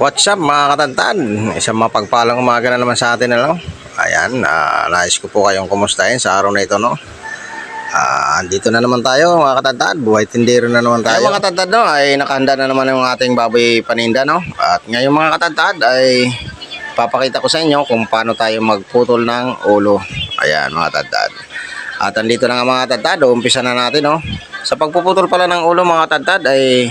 What's up mga katantad? Isang mapagpalang umaga na naman sa atin ano? Ayan, ah, nais ko po kayong kumustahin sa araw na ito no. Ah, andito na naman tayo mga katantad. Buhay tindero na naman tayo. mga katantad no, ay nakahanda na naman yung ating baboy paninda no. At ngayon mga katantad ay papakita ko sa inyo kung paano tayo magputol ng ulo. Ayan mga katantad. At andito na nga mga katantad, umpisa na natin no. Sa pagpuputol pala ng ulo mga katantad ay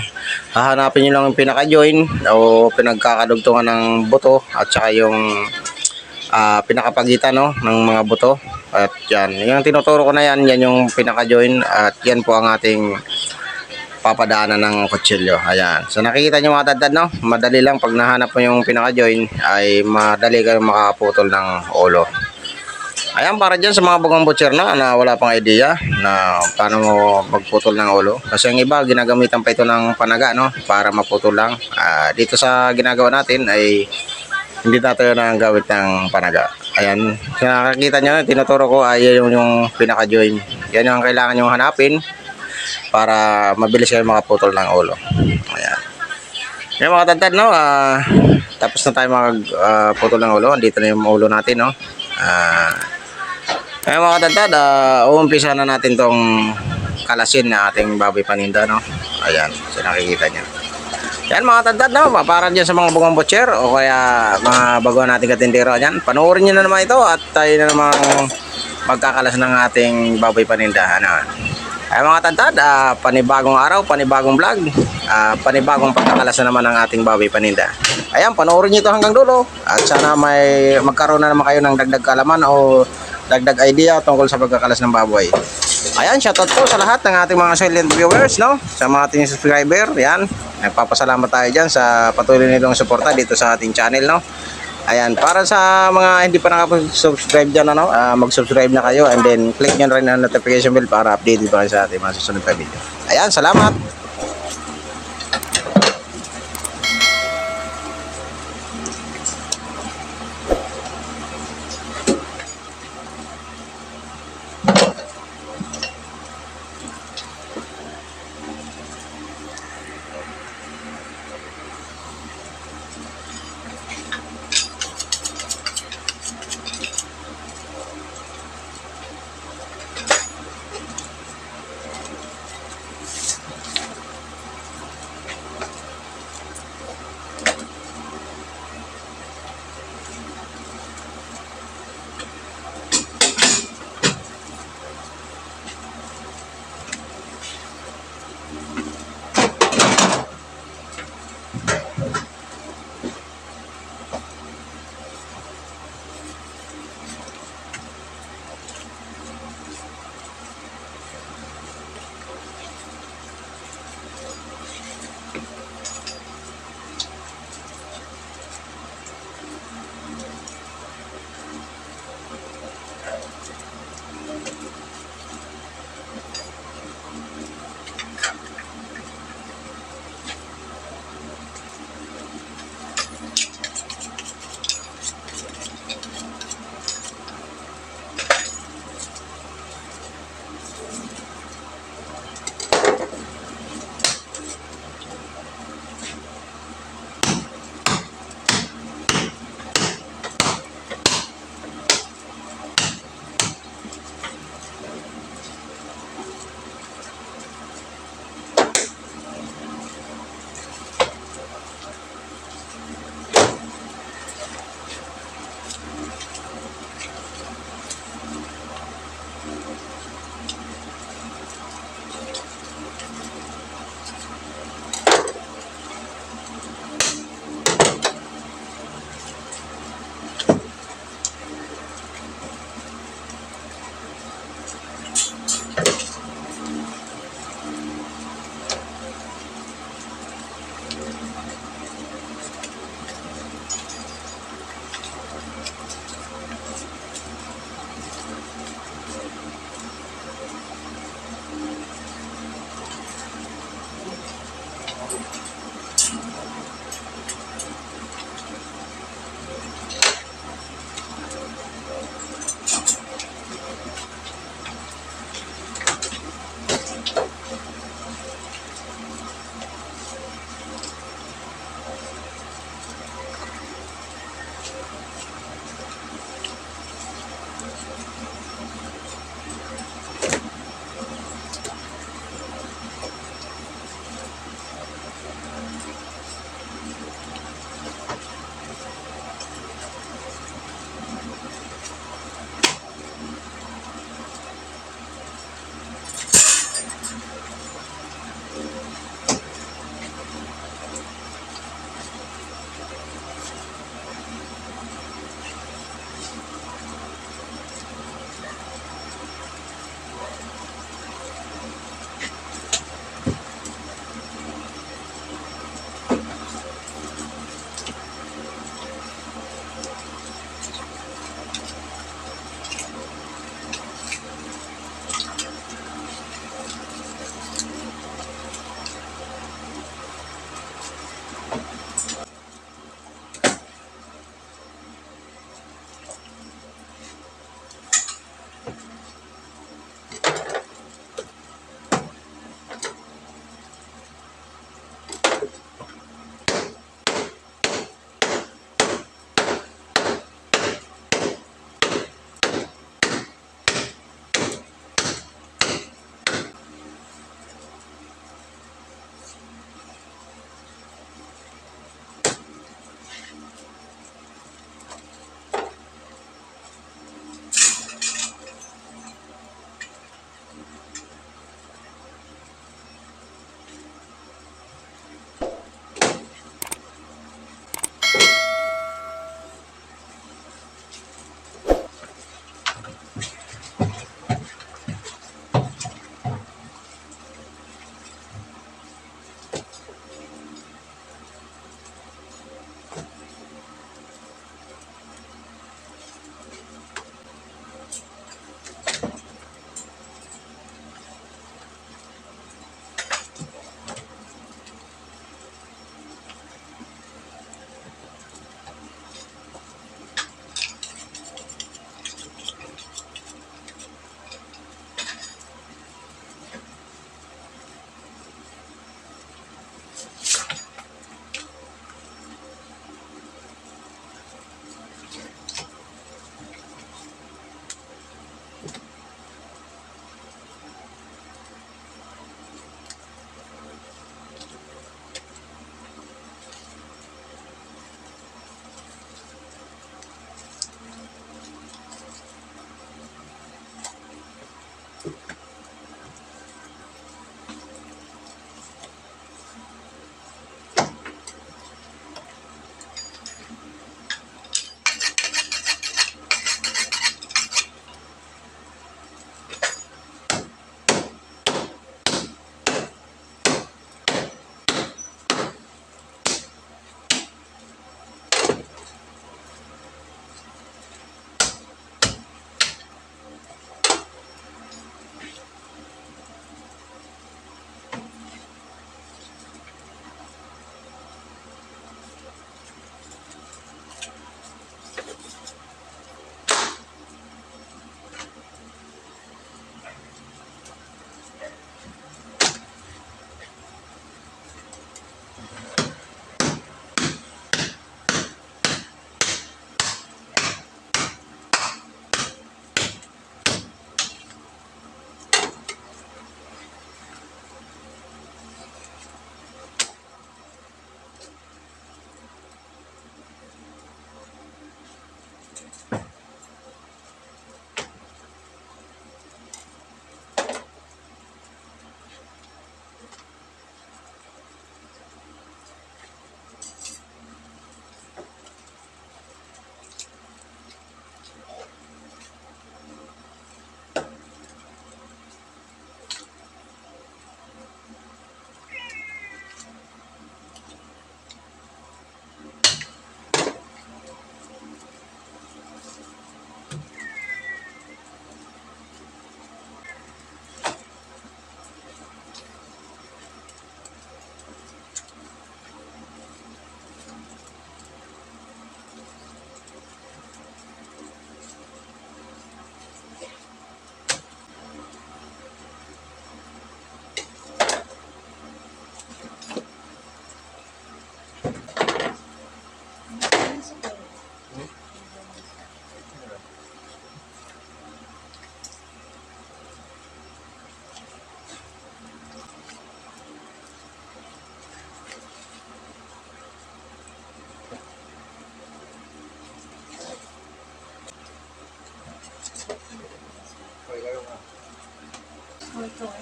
hahanapin nyo lang yung pinaka-join o pinagkakadugtungan ng buto at saka yung ah, pinakapagitan no, ng mga buto. At yan, yung tinuturo ko na yan, yan yung pinaka-join at yan po ang ating papadaanan ng kutsilyo. Ayan. So nakikita nyo mga tadtad no, madali lang pag nahanap mo yung pinaka-join ay madali kayong makaputol ng ulo. Ayan, para dyan sa mga bagang butcher na, na wala pang idea na paano magputol ng ulo. Kasi yung iba, ginagamitan pa ito ng panaga, no? Para maputol lang. Ah, dito sa ginagawa natin ay hindi tayo na ang gawit ng panaga. Ayan, nakakita nyo, tinuturo ko ay yung, yung pinaka-join. Yan yung kailangan nyo hanapin para mabilis kayo makaputol ng ulo. Ayan. Yan mga tantad, no? Ah, tapos na tayo magputol ng ulo. Dito na yung ulo natin, no? Ah, Ayun mga katantad, uh, uumpisa na natin tong kalasin na ating baboy paninda, no? Ayan, so nakikita nyo. Yan mga katantad, no? Para dyan sa mga bungang butcher o kaya mga bago nating katindero yan. Panoorin nyo na naman ito at tayo na naman magkakalas ng ating baboy paninda. Ano? Ay mga katantad, ah, panibagong araw, panibagong vlog, ah, panibagong pagkakalas na naman ng ating baboy paninda. Ayan, panoorin nyo ito hanggang dulo at sana may magkaroon na naman kayo ng dagdag kalaman o dagdag idea tungkol sa pagkakalas ng baboy. Ayan, shoutout po sa lahat ng ating mga silent viewers, no? Sa mga ating subscriber, yan. Nagpapasalamat tayo dyan sa patuloy nitong suporta dito sa ating channel, no? Ayan, para sa mga hindi pa nakapag-subscribe dyan, ano, ah, mag-subscribe na kayo and then click nyo rin ang notification bell para updated pa kayo sa ating mga susunod na video. Ayan, salamat!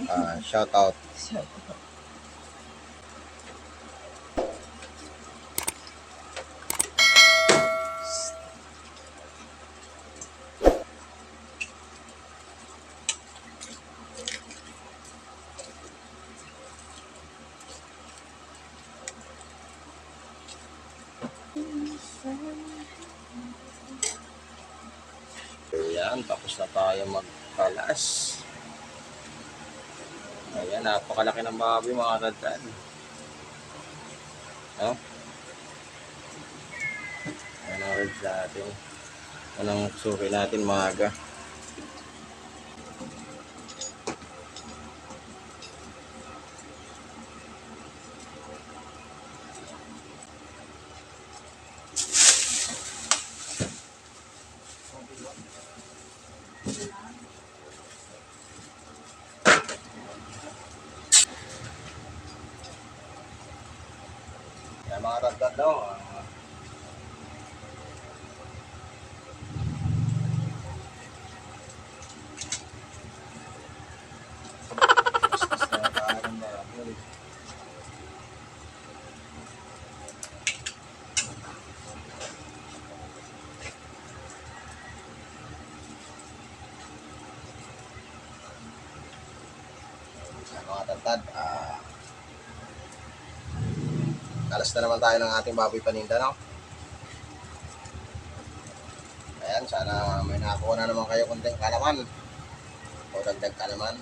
Ah, shout out. Ayan, tapos na tayo magkalas. Napakalaki ng baboy mga tadtan. No? Ang ribs natin. Anong suki natin maaga. Ayan mga tadtan daw. mga tantad, ah, alas na naman tayo ng ating baboy paninda, no? Ayan, sana may nakakuha na naman kayo kunting kalaman o dagdag kalaman.